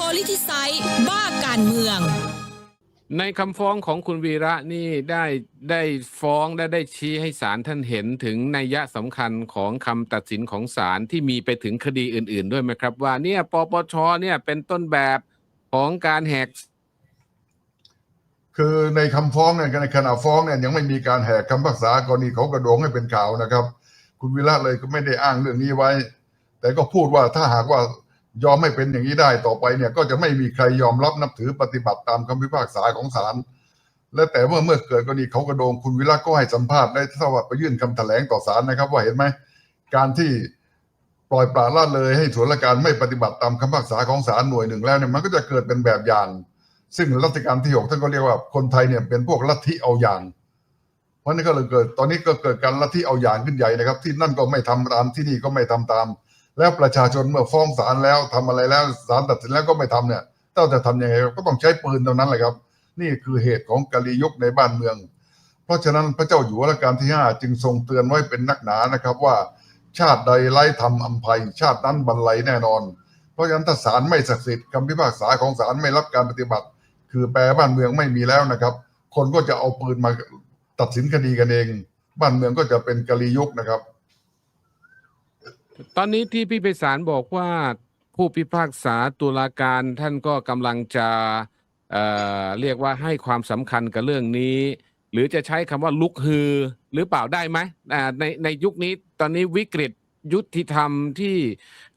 politicize บ้าการเมือง ในคำฟ้องของคุณวีระนี่ได้ได้ฟ้องและได้ชี้ให้ศาลท่านเห็นถึงนัยยะสำคัญของคำตัดสินของศาลที่มีไปถึงคดีอื่น ๆ ด้วยไหมครับ ว่าเนี่ยปปชเนี่ยเป็นต้นแบบของการแหกคือในคำฟ้องเนี่ยในขณะฟ้องเนี่ยยังไม่มีการแหกคำพิพากษากรณีเขากระโดงให้เป็นข่าวนะครับ คุณวิระเลยก็ไม่ได้อ้างเรื่องนี้ไว้ แต่ก็พูดว่าถ้าหากว่า ยอมไม่เป็นอย่างนี้ได้ต่อไปเนี่ยก็จะไม่มีใครยอมรับนับถือปฏิบัติตามคำพิพากษาของศาลและแต่เมื่อเมื่อเกิดกรณีเขากระโดงคุณวิระก็ให้สัมภาษณ์ได้สวัสดิ์ไปยื่นคำแถลงต่อศาลนะครับ ว่าเห็นไหมการที่ปล่อยปละละเลยให้ส่วนราชการไม่ปฏิบัติตามคำพิพากษาของศาลหน่วยหนึ่งแล้วเนี่ยมันก็จะเกิดเป็นแบบอย่าง ซึ่งรัชกาลที่หกท่านก็เรียกว่าคนไทยเนี่ยเป็นพวกลัทธิเอาอย่างเพราะนั่ก็เลยเกิดตอนนี้ก็เกิดการลัทธิเอาอย่างขึ้นใหญ่นะครับ ที่นั่นก็ไม่ทำตามที่นี่ก็ไม่ทำตาม แล้วประชาชนเมื่อฟ้องศาลแล้วทำอะไรแล้วศาลตัดสินแล้วก็ไม่ทำเนี่ยเราจะทำยังไงก็ต้องใช้ปืนเท่านั้นแหละครับ นี่คือเหตุของกาลียุคในบ้านเมือง เพราะฉะนั้นพระเจ้าอยู่หัวรัชกาลที่ห้าจึงทรงเตือนไว้เป็นนักหนานะครับว่า ชาติใดไร้ธรรมอัมภัย ชาตินั้นบรรลัยแน่นอน เพราะฉะนั้นถ้าศาลไม่ศักดิ์สิทธิ์คำพิพากษาของศาลไม่รับการปฏิบัติ คือแปลบ้านเมืองไม่มีแล้วนะครับ คนก็จะเอาปืนมาตัดสินคดีกันเอง บ้านเมืองก็จะเป็นกาลียุคนะครับ ตอนนี้ที่พี่ไพศาลบอกว่าผู้พิพากษาตุลาการท่านก็กำลังจะเอ่อเรียกว่าให้ความสำคัญกับเรื่องนี้ หรือจะใช้คำว่าลุกฮือหรือเปล่าได้ไหมอ่าในในยุคนี้ตอนนี้วิกฤตยุติธรรมที่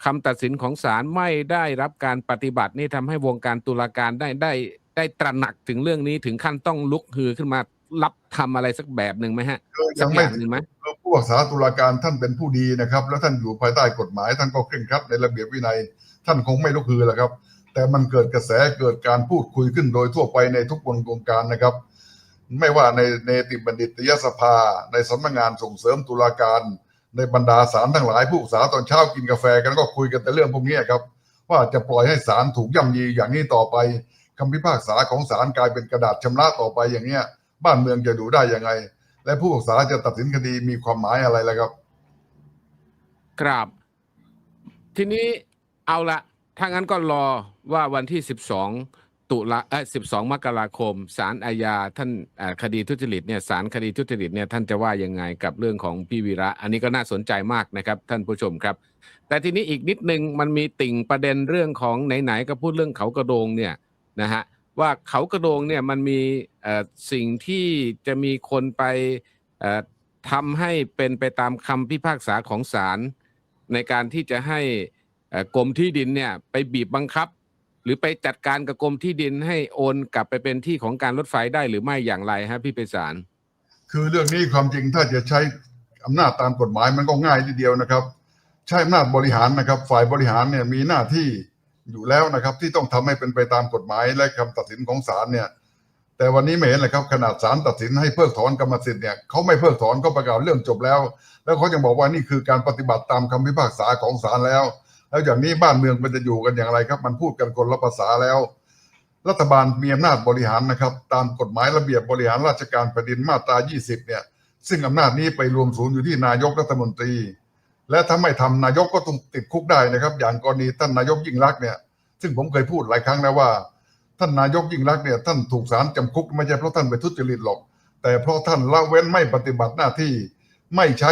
คำตัดสินของศาลไม่ได้รับการปฏิบัตินี่ทำให้วงการตุลาการได้ได้ได้ตระหนักถึงเรื่องนี้ถึงขั้นต้องลุกฮือขึ้นมา รับทำอะไรสักแบบหนึ่งไหมฮะคือสัยักงอไม่ย่างหนึ่งไหมคือผู้พิพากษาตุลาการท่านเป็นผู้ดีนะครับ แล้วท่านอยู่ภายใต้กฎหมายท่านก็เคร่งครัดในระเบียบวินัย ท่านคงไม่ลุกฮือแหละครับ แต่มันเกิดกระแสเกิดการพูดคุยขึ้นโดยทั่วไปในทุกวงการนะครับ ไม่ว่าในในติบัณฑิตยสภา ในสำนักงานส่งเสริมตุลาการ ในบรรดาศาลทั้งหลายผู้พิพากษาตอนเช้ากินกาแฟกันก็คุยกันแต่เรื่องพวกนี้ครับ ว่าจะปล่อยให้ศาลถูกย่ำยีอย่างนี้ต่อไปคำพิพากษาของศาลกลายเป็นกระดาษชำระต่อไปอย่างเนี้ย บ้านเมืองจะดูได้ยังไง และผู้พิพากษาจะตัดสินคดีมีความหมายอะไรล่ะครับ ครับ ทีนี้เอาละถ้างั้นก็รอว่าวันที่ 12 ตุลาเออ12 มกราคมศาลอาญาท่านคดีทุจริตเนี่ยศาลคดีทุจริตเนี่ยท่านจะว่ายังไงกับเรื่องของพี่วีระ อันนี้ก็น่าสนใจมากนะครับ ท่านผู้ชมครับ แต่ทีนี้อีกนิดนึงมันมีติ่งประเด็นเรื่องของไหนๆก็พูดเรื่องเขากระโดงเนี่ยนะฮะ ว่าเขากระโดงเนี่ยมันมีสิ่งที่จะมีคนไปทำให้เป็นไปตามคำพิพากษาของศาลในการที่จะให้กรมที่ดินเนี่ยไปบีบบังคับ หรือไปจัดการกับกรมที่ดินให้โอนกลับไปเป็นที่ของการรถไฟได้หรือไม่อย่างไรฮะพี่ไพศาลคือเรื่องนี้ความจริงถ้าจะใช้อำนาจตามกฎหมายมันก็ง่ายทีเดียวนะครับ ใช้อำนาจบริหารนะครับ ฝ่ายบริหารเนี่ยมีหน้าที่ อยู่แล้วนะครับ ที่ต้องทำให้เป็นไปตามกฎหมายและคำตัดสินของศาลเนี่ย แต่วันนี้ไม่เห็นเลยครับขนาดศาลตัดสินให้เพิกถอนกรรมสิทธิ์เนี่ยเขาไม่เพิกถอนก็ประกาศเรื่องจบแล้ว แล้วเขายังบอกว่านี่คือการปฏิบัติตามคำพิพากษาของศาลแล้ว แล้วอย่างนี้บ้านเมืองมันจะอยู่กันอย่างไรครับ มันพูดกันคนละภาษาแล้ว รัฐบาลมีอำนาจบริหารนะครับ ตามกฎหมายระเบียบบริหารราชการแผ่นดินมาตรา 20 เนี่ย ซึ่งอำนาจนี้ไปรวมศูนย์อยู่ที่นายกรัฐมนตรี และถ้าไม่ทำนายกก็ต้องติดคุกได้นะครับ อย่างกรณีท่านนายกยิ่งรักษณ์เนี่ย ซึ่งผมเคยพูดหลายครั้งแล้วว่า ท่านนายกยิ่งรักษณ์เนี่ยท่านถูกศาลจำคุกไม่ใช่เพราะท่านไปทุจริตหรอก แต่เพราะท่านละเว้นไม่ปฏิบัติหน้าที่ ไม่ใช้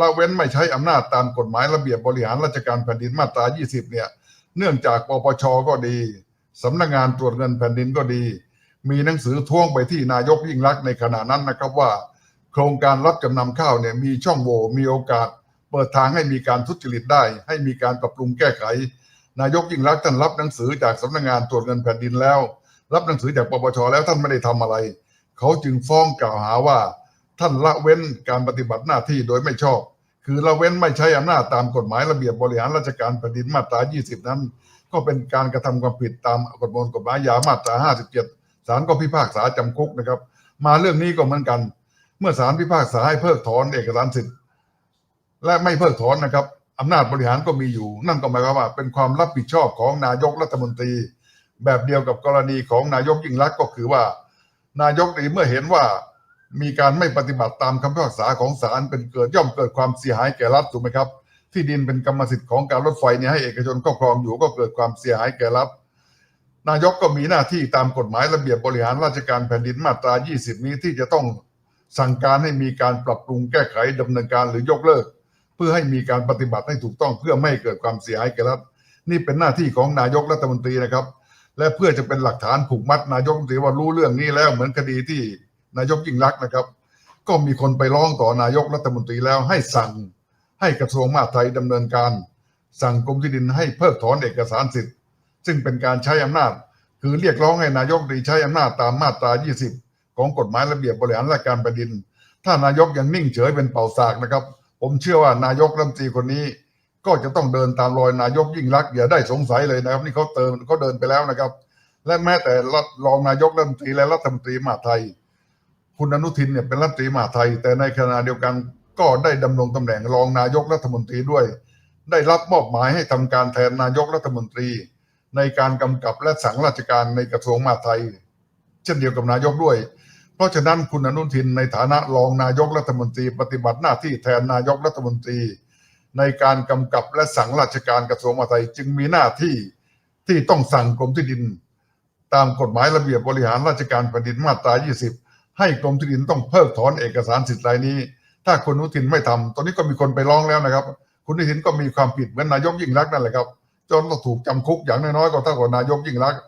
ละเว้นไม่ใช้อำนาจตามกฎหมายระเบียบบริหารราชการแผ่นดินมาตรา 20 เนี่ย เนื่องจากปปชก็ดีสำนักงานตรวจเงินแผ่นดินก็ดี มีหนังสือท้วงไปที่นายกยิ่งรักษณ์ในขณะนั้นนะครับว่า โครงการรับจำนำข้าวเนี่ยมีช่องโหว่มีโอกาส เปิดทางให้มีการทุจริตได้ ให้มีการปรับปรุงแก้ไข นายกยิ่งรักษณ์ท่านรับหนังสือจากสำนักงานตรวจเงินแผ่นดินแล้ว รับหนังสือจากปปชแล้วท่านไม่ได้ทำอะไร เขาจึงฟ้องกล่าวหาว่า ท่านละเว้นการปฏิบัติหน้าที่โดยไม่ชอบ คือละเว้นไม่ใช้อำนาจตามกฎหมายระเบียบบริหารราชการแผ่นดินมาตรา 20 นั้น ก็เป็นการกระทำความผิดตามกฎมกฎหมายยามาตรา 57ศาลก็พิพากษาจำคุกนะครับ มาเรื่องนี้ก็เหมือนกัน เมื่อศาลพิพากษาให้เพิกถอนเอกสารสิทธิ และไม่เพิกถอนนะครับอำนาจบริหารก็มีอยู่ นั่นก็หมายความว่าเป็นความรับผิดชอบของนายกรัฐมนตรี แบบเดียวกับกรณีของนายกยิ่งรักษณ์ก็คือว่า นายกเมื่อเห็นว่ามีการไม่ปฏิบัติตามคำพิพากษาของศาลเป็นเกิดย่อมเกิดความเสียหายแก่รัฐถูกไหมครับ ที่ดินเป็นกรรมสิทธิ์ของการรถไฟเนี่ยให้เอกชนครอบครองอยู่ก็เกิดความเสียหายแก่รัฐนายกก็มีหน้าที่ตามกฎหมายระเบียบบริหารราชการแผ่นดินมาตรา 20 นี้ที่จะต้องสั่งการให้มีการปรับปรุงแก้ไขดำเนินการหรือยกเลิก เพื่อให้มีการปฏิบัติให้ถูกต้องเพื่อไม่เกิดความเสียหายแก่รัฐนี่เป็นหน้าที่ของนายกรัฐมนตรีนะครับ และเพื่อจะเป็นหลักฐานผูกมัดนายกรัฐมนตรีว่ารู้เรื่องนี้แล้วเหมือนคดีที่นายกยิ่งรักษณ์นะครับ ก็มีคนไปร้องต่อนายกรัฐมนตรีแล้วให้สั่งให้กระทรวงมหาดไทยดำเนินการ สั่งกรมที่ดินให้เพิกถอนเอกสารสิทธิ์ ซึ่งเป็นการใช้อำนาจ คือเรียกร้องให้นายกรีใช้อำนาจตามมาตรา 20 ของกฎหมายระเบียบบริหารราชการแผ่นดิน ถ้านายกยังนิ่งเฉยเป็นเป่าสากนะครับ ผมเชื่อว่านายกรัฐมนตรีคนนี้ ก็จะต้องเดินตามรอยนายกยิ่งรักอย่าได้สงสัยเลยนะครับ นี่เขาเติมเขาเดินไปแล้วนะครับ และแม้แต่รองนายกรัฐมนตรีและรัฐมนตรีมหาไทย คุณอนุทินเนี่ยเป็นรัฐมนตรีมหาไทย แต่ในขณะเดียวกันก็ได้ดำรงตำแหน่งรองนายกรัฐมนตรีด้วย ได้รับมอบหมายให้ทำการแทนนายกรัฐมนตรี ในการกำกับและสั่งราชการในกระทรวงมหาดไทย เช่นเดียวกับนายกด้วย เพราะฉะนั้นคุณอนุทินในฐานะรองนายกรัฐมนตรี ปฏิบัติหน้าที่แทนนายกรัฐมนตรี ในการกำกับและสั่งราชการกระทรวงมหาดไทยจึงมีหน้าที่ที่ต้องสั่งกรมที่ดิน ตามกฎหมายระเบียบบริหารราชการแผ่นดินมาตรา 20 ให้กรมที่ดินต้องเพิกถอนเอกสารสิทธิ์รายนี้ ถ้าคุณอนุทินไม่ทำตอนนี้ก็มีคนไปร้องแล้วนะครับ คุณอนุทินก็มีความผิดเหมือนนายกยิ่งรักนั่นแหละครับจนต้องถูกจำคุกอย่างน้อยๆก็เท่ากับนายกยิ่งรักษ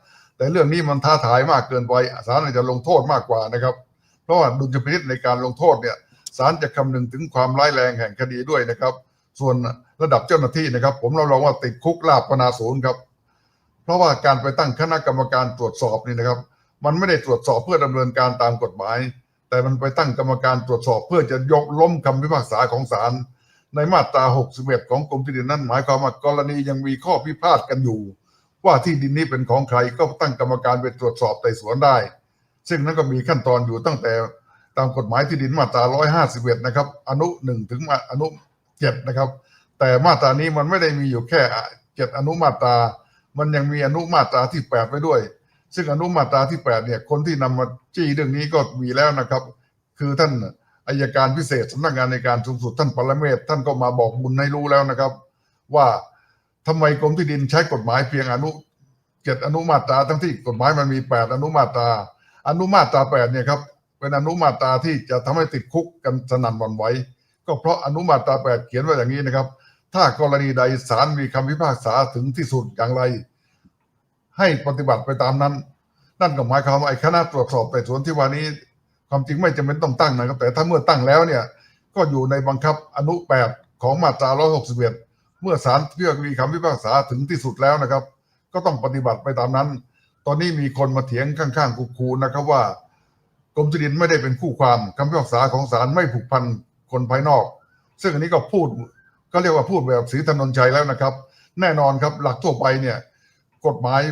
แต่เรื่องนี้มันท้าทายมากเกินไปศาลอาจจะลงโทษมากกว่านะครับ เพราะว่าดุลยพินิจในการลงโทษเนี่ยศาลจะคำนึงถึงความร้ายแรงแห่งคดีด้วยนะครับ ส่วนระดับเจ้าหน้าที่นะครับ ผมเราลองว่าติดคุกลาบปนาศูนย์ครับ เพราะว่าการไปตั้งคณะกรรมการตรวจสอบนี่นะครับ มันไม่ได้ตรวจสอบเพื่อดำเนินการตามกฎหมาย แต่มันไปตั้งกรรมการตรวจสอบเพื่อจะยกล้มคำพิพากษาของศาลในมาตรา 61 ของกรมที่ดินนั้นหมายความว่ากรณียังมีข้อพิพาทกันอยู่ ว่าที่ดินนี้เป็นของใครก็ตั้งกรรมการไปตรวจสอบไต่สวนได้ ซึ่งนั้นก็มีขั้นตอนอยู่ตั้งแต่ตามกฎหมายที่ดินมาตรา 151 นะครับ อนุ 1 ถึงมาอนุ 7 นะครับ แต่มาตรานี้มันไม่ได้มีอยู่แค่เจ็ดอนุมาตรา มันยังมีอนุมาตราที่แปดไว้ด้วย ซึ่งอนุมาตราที่แปดเนี่ย คนที่นำมาจี้เรื่องนี้ก็มีแล้วนะครับ คือท่านอายการพิเศษสำนักงานในการสูงสุดท่านปรเมศท่านก็มาบอกบุญให้รู้แล้วนะครับ ว่า ทำไมกรมที่ดินใช้กฎหมายเพียงอนุเจ็ดอนุมาตราทั้งที่กฎหมายมันมีแปดอนุมาตราอนุมาตราแปดเนี่ยครับเป็นอนุมาตราที่จะทำให้ติดคุกกันสนั่นวันไหวก็เพราะอนุมาตราแปดเขียนไว้อย่างนี้นะครับ ถ้ากรณีใดศาลมีคำพิพากษาถึงที่สุดอย่างไร ให้ปฏิบัติไปตามนั้น นั่นก็หมายความว่าไอ้คณะตรวจสอบไต่สวนที่ว่านี้ ความจริงไม่จำเป็นต้องตั้งนะครับ แต่ถ้าเมื่อตั้งแล้วเนี่ยก็อยู่ในบังคับอนุแปดของมาตรา161 เมื่อศาลเพื่อมีคำพิพากษาถึงที่สุดแล้วนะครับ ก็ต้องปฏิบัติไปตามนั้น ตอนนี้มีคนมาเถียงข้างๆคูๆนะครับว่ากรมที่ดินไม่ได้เป็นคู่ความคำพิพากษาของศาลไม่ผูกพันคนภายนอก ซึ่งอันนี้ก็พูดก็เรียกว่าพูดแบบศรีถนนชัยแล้วนะครับ แน่นอนครับหลักทั่วไปเนี่ย กฎหมาย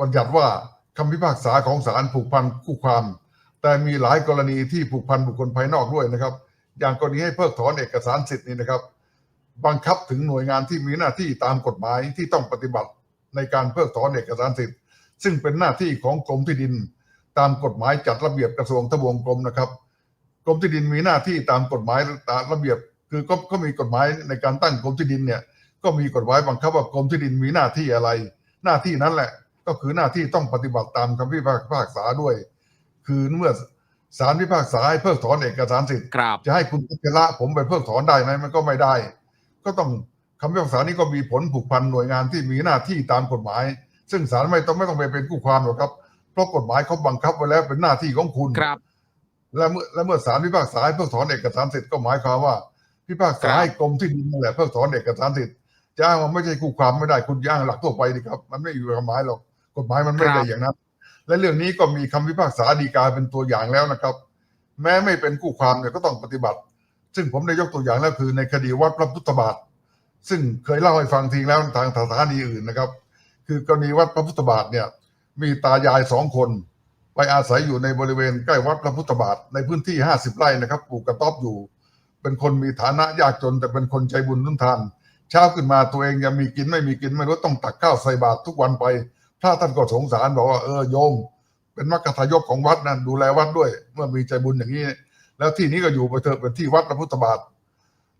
บัญญัติว่าคำพิพากษาของศาลผูกพันคู่ความ แต่มีหลายกรณีที่ผูกพันบุคคลภายนอกด้วยนะครับ อย่างกรณีให้เพิกถอนเอกสารสิทธิ์นี่นะครับ บังคับถึงหน่วยงานที่มีหน้าที่ตามกฎหมายที่ต้องปฏิบัติในการเพิกถอนเอกสารสิทธิ์ ซึ่งเป็นหน้าที่ของกรมที่ดิน ตามกฎหมายจัดระเบียบกระทรวงทบวงกรมนะครับกรมที่ดินมีหน้าที่ตามกฎหมายตามระเบียบ คือก็ก็มีกฎหมายในการตั้งกรมที่ดินเนี่ยก็มีกฎหมายบังคับว่ากรมที่ดินมีหน้าที่อะไร หน้าที่นั้นแหละ ก็คือหน้าที่ต้องปฏิบัติตามคำพิพากษาด้วย คือเมื่อศาลพิพากษาให้เพิกถอนเอกสารสิทธิ์ครับจะให้คุณพิจละผมไปเพิกถอนได้ไหมมันก็ไม่ได้ ก็ต้องคำพิพากษานี้ก็มีผลผูกพันหน่วยงานที่มีหน้าที่ตามกฎหมาย ซึ่งศาลไม่ต้องไม่ต้องไปเป็นคู่ความหรอกครับ เพราะกฎหมายเขาบังคับไว้แล้วเป็นหน้าที่ของคุณครับ และเมื่อและเมื่อศาลพิพากษาให้เพิกถอนเอกสารสิทธิ์ก็หมายความว่า พิพากษาครับให้กรมที่ดินนั่นแหละเพิกถอนเอกสารสิทธิ์จะอ้างว่าไม่ใช่คู่ความไม่ได้คุณย่างหลักทั่วไปดีครับ มันไม่อยู่ในกฎหมายหรอกกฎหมายมันไม่ได้อย่างนั้น และเรื่องนี้ก็มีคำพิพากษาฎีกาเป็นตัวอย่างแล้วนะครับ แม้ไม่เป็นคู่ความเนี่ยก็ต้องปฏิบัติ ซึ่งผมได้ยกตัวอย่างแล้วคือในคดีวัดพระพุทธบาท ซึ่งเคยเล่าให้ฟังทีแล้วทางสถานีอื่นนะครับ คือกรณีวัดพระพุทธบาทเนี่ยมีตายายสองคน ไปอาศัยอยู่ในบริเวณใกล้วัดพระพุทธบาทในพื้นที่ห้าสิบไร่นะครับปลูกกระต๊อบอยู่ เป็นคนมีฐานะยากจน แต่เป็นคนใจบุญทุนทานเช้าขึ้นมาตัวเองยังมีกินไม่มีกินไม่รู้ต้องตักข้าวใส่บาตรทุกวันไปพระท่านก็สงสารบอกว่าเออโยม เป็นมัคคทายกของวัดนั่นดูแลวัดด้วย เมื่อมีใจบุญอย่างนี้ แล้วที่นี้ก็อยู่ไปเถอะเป็นที่วัดพระพุทธบาท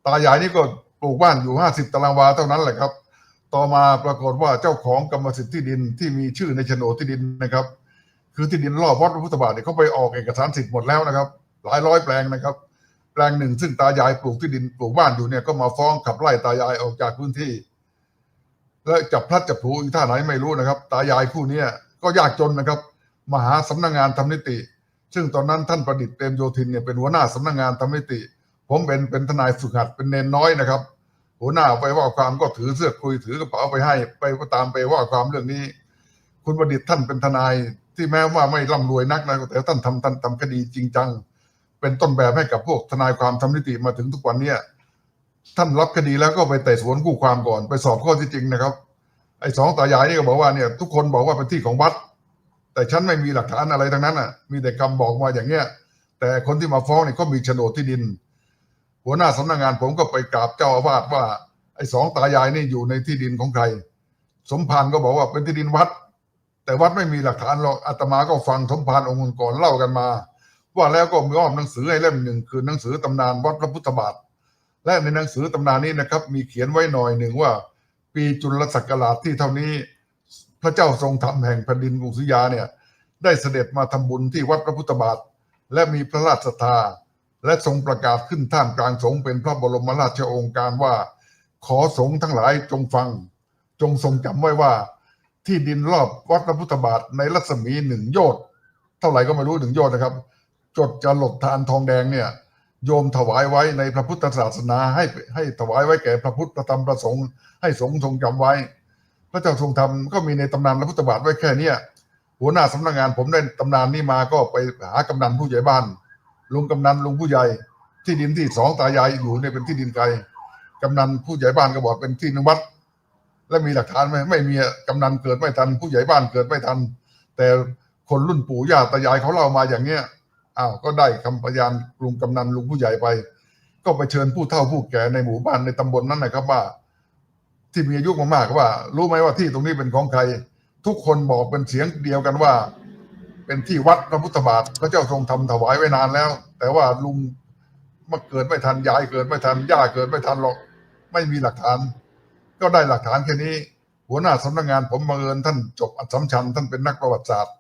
ตายายนี่ก็ปลูกบ้านอยู่ห้าสิบตารางวาเท่านั้นแหละครับ ต่อมาปรากฏว่าเจ้าของกรรมสิทธิ์ที่ดินที่มีชื่อในโฉนดที่ดินนะครับ คือที่ดินรอบวัดพระพุทธบาทเนี่ยเขาไปออกเอกสารสิทธิ์หมดแล้วนะครับ หลายร้อยแปลงนะครับ แปลงหนึ่งซึ่งตายายปลูกที่ดินปลูกบ้านอยู่เนี่ยก็มาฟ้องขับไล่ตายายออกจากพื้นที่ และจับพลัดจับผลูอีกท่าไหนไม่รู้นะครับ ตายายคู่นี้ก็ยากจนนะครับมาหาสำนักงานทำนิติ ซึ่งตอนนั้นท่านประดิษฐ์เตมโยธินเนี่ยเป็นหัวหน้าสำนักงานทำนิติ ผมเป็นเป็นทนายฝึกหัดเป็นเนนน้อยนะครับ หัวหน้าไปว่าความก็ถือเสื้อคุยถือกระเป๋าไปให้ ไปก็ตามไปว่าความเรื่องนี้ คุณประดิษฐ์ท่านเป็นทนายที่แม้ว่าไม่ร่ำรวยนักนะแต่ท่านทำท่านทำคดีจริงจัง เป็นต้นแบบให้กับพวกทนายความทำนิติมาถึงทุกวันเนี้ยท่านรับคดีแล้วก็ไปไต่สวนกู้ความก่อน ไปสอบข้อที่จริงนะครับ ไอ้สองตายายนี่ก็บอกว่าเนี่ยทุกคนบอกว่าเป็นที่ของวัด แต่ฉันไม่มีหลักฐานอะไรทั้งนั้นอะ มีแต่คำบอกมาอย่างเงี้ย แต่คนที่มาฟ้องเนี่ยก็มีโฉนดที่ดิน หัวหน้าสำนักงานผมก็ไปกราบเจ้าอาวาสว่า ไอ้สองตายายนี่อยู่ในที่ดินของใคร สมภารก็บอกว่าเป็นที่ดินวัด แต่วัดไม่มีหลักฐานหรอกอาตมาก็ฟังสมภารองค์ก่อนเล่ากันมา ว่าแล้วก็มีอ้อมหนังสือให้เล่มหนึ่งคือหนังสือตำนานวัดพระพุทธบาท และในหนังสือตำนานนี้นะครับ มีเขียนไว้หน่อยหนึ่งว่า ปีจุลศักราชที่เท่านี้ พระเจ้าทรงธรรมแห่งแผ่นดินกรุงศรีอยุยาเนี่ยได้เสด็จมาทำบุญที่วัดพระพุทธบาท และมีพระราชศรัทธาและทรงประกาศขึ้นท่ามกลางสงฆ์เป็นพระบรมราชโองการว่า ขอสงฆ์ทั้งหลายจงฟัง จงทรงจำไว้ว่า ที่ดินรอบวัดพระพุทธบาทในรัศมีหนึ่งโยชน์เท่าไหร่ก็ไม่รู้หนึ่งโยชน์นะครับ จดจะหลดทานทองแดงเนี่ยโยมถวายไว้ในพระพุทธศาสนาให้ให้ถวายไว้แก่พระพุทธพระธรรมพระสงฆ์ให้สงฆ์ทรงจำไว้ พระเจ้าทรงทำก็มีในตำนานพระพุทธบาทไว้แค่เนี้ยหัวหน้าสำนักงานผมได้ตำนานนี้มาก็ไปหากำนันผู้ใหญ่บ้าน ลุงกำนันลุงผู้ใหญ่ ที่ดินที่สองตายายอยู่เนี่ยเป็นที่ดินใครกำนันผู้ใหญ่บ้านก็บอกเป็นที่นวัด และมีหลักฐานไหมไม่มีอะกำนันเกิดไม่ทัน ผู้ใหญ่บ้านเกิดไม่ทัน แต่คนรุ่นปู่ย่าตายายเขาเล่ามาอย่างเงี้ยอ้าวก็ได้คำพยานลุงกำนันลุงผู้ใหญ่ไป ก็ไปเชิญผู้เฒ่าผู้แก่ในหมู่บ้านในตำบลนั้นนะครับว่า ที่มีอายุมากๆว่า รู้ไหมว่าที่ตรงนี้เป็นของใคร ทุกคนบอกเป็นเสียงเดียวกันว่า เป็นที่วัดพระพุทธบาทพระเจ้าทรงทำถวายไว้นานแล้ว แต่ว่าลุงมาเกิดไม่ทันยายเกิดไม่ทันย่าเกิดไม่ทันหรอก ไม่มีหลักฐาน ก็ได้หลักฐานแค่นี้ หัวหน้าสำนักงานผมบังเอิญท่านจบอัศมชัญท่านเป็นนักประวัติศาสตร์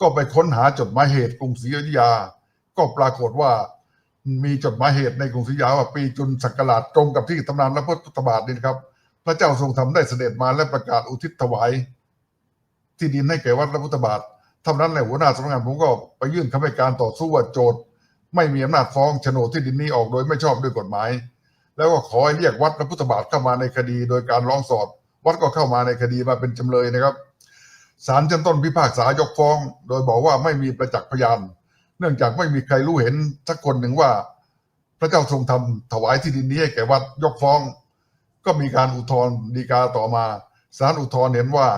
ก็ไปค้นหาจดหมายเหตุกรุงศรีอยุธยา ก็ปรากฏว่ามีจดหมายเหตุในกรุงศรีอยุธยาว่าปีจุลศักราชตรงกับที่ตำนานพระพุทธบาทนี่ครับ พระเจ้าทรงทำได้เสด็จมาและประกาศอุทิศถวาย ที่ดินให้แก่วัดพระพุทธบาทเท่านั้นแหละหัวหน้าสำนักงานผมก็ไปยื่นคำให้การต่อสู้ว่าโจทย์ ไม่มีอำนาจฟ้องโฉนดที่ดินนี้ออกโดยไม่ชอบด้วยกฎหมาย แล้วก็ขอให้เรียกวัดพระพุทธบาทเข้ามาในคดี โดยการร้องสอบวัดก็เข้ามาในคดีมาเป็นจำเลยนะครับศาลชั้นต้นพิพากษายกฟ้อง โดยบอกว่าไม่มีประจักษ์พยาน เนื่องจากไม่มีใครรู้เห็นสักคนหนึ่งว่า พระเจ้าทรงทำถวายที่ดินนี้ให้แก่วัดยกฟ้อง ก็มีการอุทธรณ์ฎีกาต่อมาศาลอุทธรณ์เห็นว่า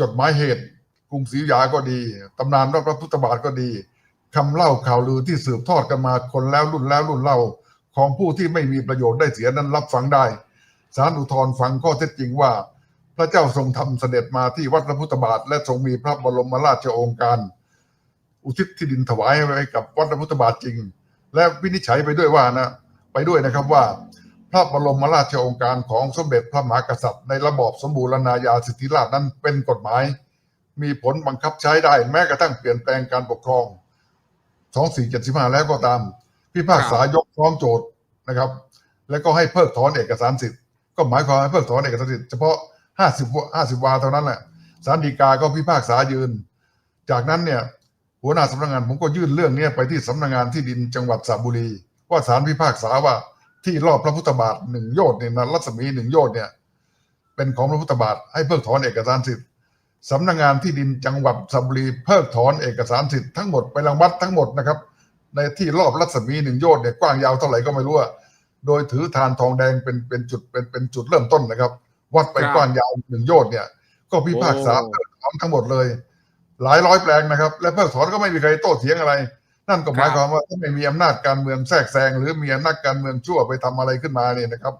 จดหมายเหตุกรุงศรีอยุธยาก็ดีตำนานพระพุทธบาทก็ดีคำเล่าข่าวลือที่สืบทอดกันมาคนแล้วรุ่นแล้วรุ่นเล่าของผู้ที่ไม่มีประโยชน์ได้เสียนั้นรับฟังได้ศาลอุทธรณ์ฟังข้อเท็จจริงว่า พระเจ้าทรงทำเสด็จมาที่วัดพระพุทธบาท และทรงมีพระบรมราชโองการ อุทิศที่ดินถวายไว้กับวัดพระพุทธบาทจริง และวินิจฉัยไปด้วยว่านะ ไปด้วยนะครับว่า พระบรมราชโองการของสมเด็จพระมหากษัตริย์ในระบอบสมบูรณาญาสิทธิราชนั้นเป็นกฎหมาย มีผลบังคับใช้ได้แม้กระทั่งเปลี่ยนแปลงการปกครอง 2475 แล้วก็ตาม พิพากษายกฟ้องโจทย์นะครับ แล้วก็ให้เพิกถอนเอกสารสิทธิ์ก็หมายความให้เพิกถอนเอกสารสิทธิ์เฉพาะ 50วา50 วาเท่านั้นแหละศาลฎีกาก็พิพากษายืน จากนั้นเนี่ยหัวหน้าสำนักงานผมก็ยื่นเรื่องนี้ไปที่สำนักงานที่ดินจังหวัดสระบุรี ว่าศาลพิพากษาว่า ที่รอบพระพุทธบาทหนึ่งโยชน์เนี่ยนะรัศมีหนึ่งโยชน์เนี่ย เป็นของพระพุทธบาทให้เพิกถอนเอกสารสิทธิ์สำนักงานที่ดินจังหวัดสระบุรีเพิกถอนเอกสารสิทธิ์ทั้งหมดไปรังวัดทั้งหมดนะครับ ในที่รอบรัศมีหนึ่งโยชน์เนี่ยกว้างยาวเท่าไหร่ก็ไม่รู้อะโดยถือทานทองแดงเป็นเป็นจุดเป็นเป็นจุดเริ่มต้นนะครับ วัดไปครับกว้างยาวหนึ่งโยชน์เนี่ย ก็พิพากษาโอ้เพิกถอนทั้งหมดเลย หลายร้อยแปลงนะครับ และเพิกถอนก็ไม่มีใครโต้เถียงอะไร นั่นก็หมายความว่าถ้าไม่มีอำนาจการเมืองแทรกแซงหรือมีอำนาจการเมืองชั่วไปทำอะไรขึ้นมาเนี่ยนะครับ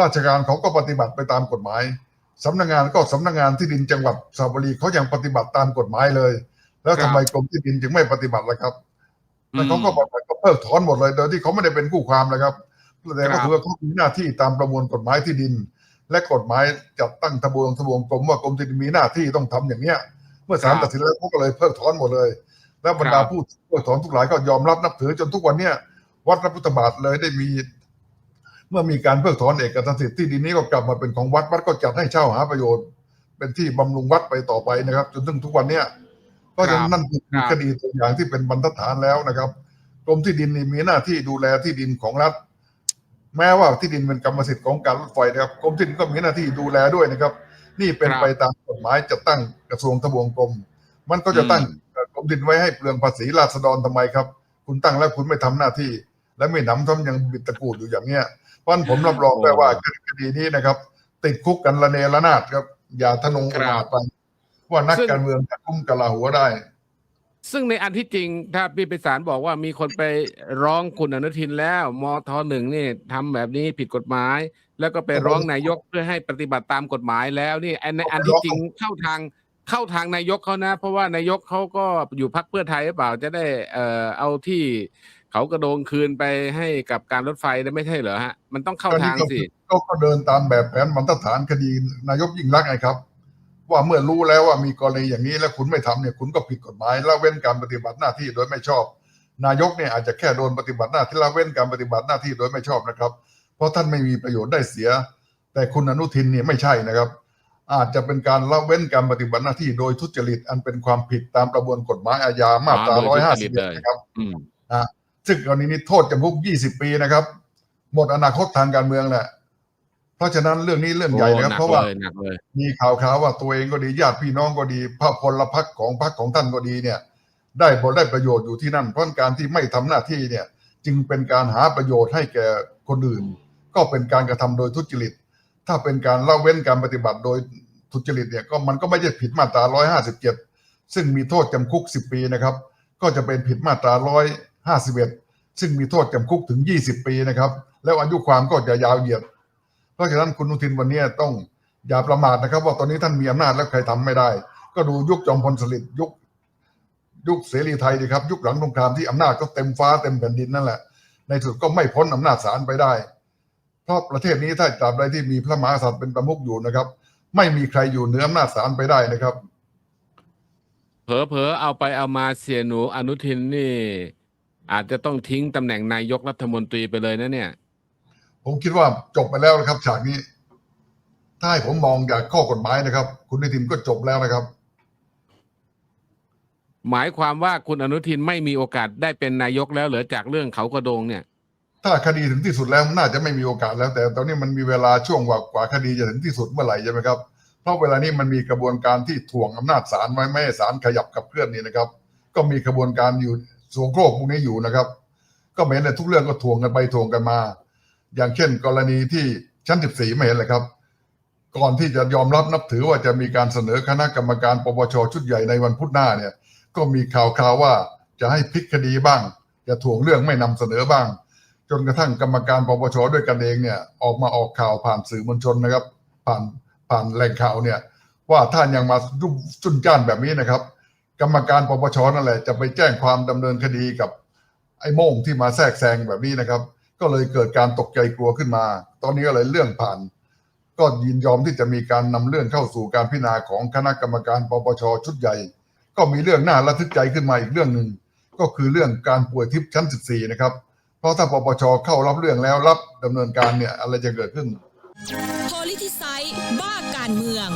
ราชการเขาก็ปฏิบัติไปตามกฎหมายสำนักงานก็สำนักงานที่ดินจังหวัดสระบุรีเขายังปฏิบัติตามกฎหมายเลย แล้วทำไมกรมที่ดินจึงไม่ปฏิบัติล่ะครับแล้วเขาก็บอกว่าก็เพิกถอนหมดเลยโดยที่เขาไม่ได้เป็นคู่ความนะครับแต่ก็คือว่าเขามีหน้าที่ตามประมวลกฎหมายที่ดินแและกฎหมายจัดตั้งทบวงทบวงกรมว่ากรมที่ดินมีหน้าที่ต้องทำอย่างเนี้ย เมื่อศาลครับตัดสินแล้วเขาก็เลยเพิกถอนหมดเลย แล้วบรรดาครับผู้เพิกถอนทุกหลายก็ยอมรับนับถือจนทุกวันเนี้ยวัดพระพุทธบาทเลยได้มี เมื่อมีการเพิกถอนเอกสิทธิ์ที่ดินนี้ก็กลับมาเป็นของวัดวัดก็จัดให้เช่าหาประโยชน์ เป็นที่บำรุงวัดไปต่อไปนะครับ จนถึงทุกวันเนี้ยเพราะฉะนั้นนั่นคือครับคดีตัวอย่างที่เป็นบรรทัดฐานแล้วนะครับกรมที่ดินนี่มีหน้าที่ดูแลที่ดินของรัฐ แม้ว่าที่ดินเป็นกรรมสิทธิ์ของการรถไฟนะครับกรมที่ดินก็มีหน้าที่ดูแลด้วยนะครับ นี่เป็นครับไปตามกฎหมายจะตั้งกระทรวงทบวงกรมมันก็จะตั้ง กรมดินไว้ให้เปลืองภาษีราษฎรทำไมครับ คุณตั้งแล้วคุณไม่ทำหน้าที่ และไม่หนำซ้ำยังบิดตะกรูดอยู่อย่างเนี้ยเพราะฉะนั้นผมรับรองได้ว่าคดีนี้นะครับ ติดคุกกันระเนระนาดครับ อย่าทะนงครับอาจไปว่านักซึ่งการเมืองจะคุ้มกะลาหัวได้ ซึ่งในอันที่จริงถ้าพี่ไปศาลบอกว่ามีคนไปร้องคุณอนุทินแล้วมทหนึ่งนี่ทำแบบนี้ผิดกฎหมาย แล้วก็ไปร้องนายกเพื่อให้ปฏิบัติตามกฎหมายแล้วนี่อันในอันที่จริงเข้าทาง เข้าทางนายกเขานะ เพราะว่านายกเขาก็อยู่พักเพื่อไทยหรือเปล่าจะได้เอ่อเอาที่เขากระโดงคืนไปให้กับการรถไฟได้ไม่ใช่เหรอฮะ มันต้องเข้าทางสิก็ก็เดินตามแบบแผนบรรฐานคดีนายกยิ่งรักษณ์ไงครับ ว่าเมื่อรู้แล้วว่ามีกรณีอย่างนี้แล้วคุณไม่ทำเนี่ยคุณก็ผิดกฎหมายละเว้นการปฏิบัติหน้าที่โดยไม่ชอบ นายกเนี่ยอาจจะแค่โดนปฏิบัติหน้าที่ละเว้นการปฏิบัติหน้าที่โดยไม่ชอบนะครับ เพราะท่านไม่มีประโยชน์ได้เสีย แต่คุณอนุทินเนี่ยไม่ใช่นะครับ อาจจะเป็นการละเว้นการปฏิบัติหน้าที่โดยทุจริต อันเป็นความผิดตามประมวลกฎหมายอาญามาตราอ๋อโดร้อยยห้าทุสิจบริตเลยนะครับอืมซึ่งกรณีนี้โทษจำคุก 20 ปีนะครับ หมดอนาคตทางการเมืองแหละเพราะฉะนั้นเรื่องนี้เรื่องใหญ่นะครับโอ้เพราะว่าหนักเลยหนักเลยมีข่าวข่าวว่าตัวเองก็ดีญาติพี่น้องก็ดีพระพลพรรคของพรรคของท่านก็ดีเนี่ย ได้ผลได้ประโยชน์อยู่ที่นั่นเพราะการที่ไม่ทำหน้าที่เนี่ย จึงเป็นการหาประโยชน์ให้แก่คนอื่น ก็เป็นการกระทำโดยทุจริต ถ้าเป็นการละเว้นการปฏิบัติโดยทุจริตเนี่ยก็มันก็ไม่ใช่ผิดมาตรา 157 ซึ่งมีโทษจำคุก 10 ปีนะครับ ก็จะเป็นผิดมาตรา 151 ซึ่งมีโทษจำคุกถึง 20 ปีนะครับ แล้วอายุความก็จะยาวเหยียด เพราะฉะนั้นคุณนุทินวันนี้ต้องอย่าประมาทนะครับ ว่าตอนนี้ท่านมีอำนาจแล้วใครทำไม่ได้ ก็ดูยุคจอมพลสฤษดิ์ยุคยุคเสรีไทยดีครับ ยุคหลังสงครามที่อำนาจก็เต็มฟ้าเต็มแผ่นดินนั่นแหละ ในที่สุดก็ไม่พ้นอำนาจศาลไปได้ เพราะประเทศนี้ถ้าตราบใดที่มีพระมหากษัตริย์เป็นประมุขอยู่นะครับ ไม่มีใครอยู่เหนืออำนาจศาลไปได้นะครับเผลอเผลอๆเอาไปเอามาเสียหนูอนุทินนี่ อาจจะต้องทิ้งตำแหน่งนายกรัฐมนตรีไปเลยนะเนี่ย ผมคิดว่าจบไปแล้วนะครับ ฉากนี้ ถ้าให้ผมมองจากข้อกฎหมายนะครับ คุณอนุทินก็จบแล้วนะครับ หมายความว่าคุณอนุทินไม่มีโอกาสได้เป็นนายกแล้วเหรอจากเรื่องเขากระโดงเนี่ย ถ้าคดีถึงที่สุดแล้วน่าจะไม่มีโอกาสแล้ว แต่ตอนนี้มันมีเวลาช่วงกว่ากว่าคดีจะถึงที่สุดเมื่อไหร่ใช่ไหมครับเพราะเวลานี้มันมีกระบวนการที่ถ่วงอำนาจศาลไว้ไม่ให้ศาลขยับกับเคลื่อนนี่นะครับ ก็มีกระบวนการอยู่สวงโครกพวกนี้อยู่นะครับ ก็ไม่เห็นเลยทุกเรื่องก็ถ่วงกันไปถ่วงกันมา อย่างเช่น กรณีที่ชั้น14ไม่เห็นเลยครับ ก่อนที่จะยอมรับนับถือว่าจะมีการเสนอคณะกรรมการปปชชุดใหญ่ในวันพุธหน้าเนี่ย ก็มีข่าวข่าวว่าจะให้พลิกคดีบ้าง จะถ่วงเรื่องไม่นำเสนอบ้าง นกระทั่งกรรมการปปชด้วยกันเองเนี่ยออกมาออกข่าวผ่านสื่อมวลชนนะครับ ผ่านผ่านแหล่งข่าวเนี่ย ว่าถ้านยังมายุ่งจุนจ้านแบบนี้นะครับ กรรมการปปชนั่นแหละจะไปแจ้งความดำเนินคดีกับไอ้โม่งที่มาแทรกแซงแบบนี้นะครับ ก็เลยเกิดการตกใจกลัวขึ้นมา ตอนนี้ก็เลยเรื่องผ่าน ก็ยินยอมที่จะมีการนำเรื่องเข้าสู่การพิจารณาของคณะกรรมการปปชชุดใหญ่ ก็มีเรื่องน่าระทึกใจขึ้นมาอีกเรื่องหนึ่งก็คือเรื่องการป่วยทิพย์ชั้น 14 นะครับ เพราะถ้าปปชเข้ารับเรื่องแล้วรับดำเนินการเนี่ยอะไรจะเกิดขึ้น p o l i t i c i บ้าการเมือง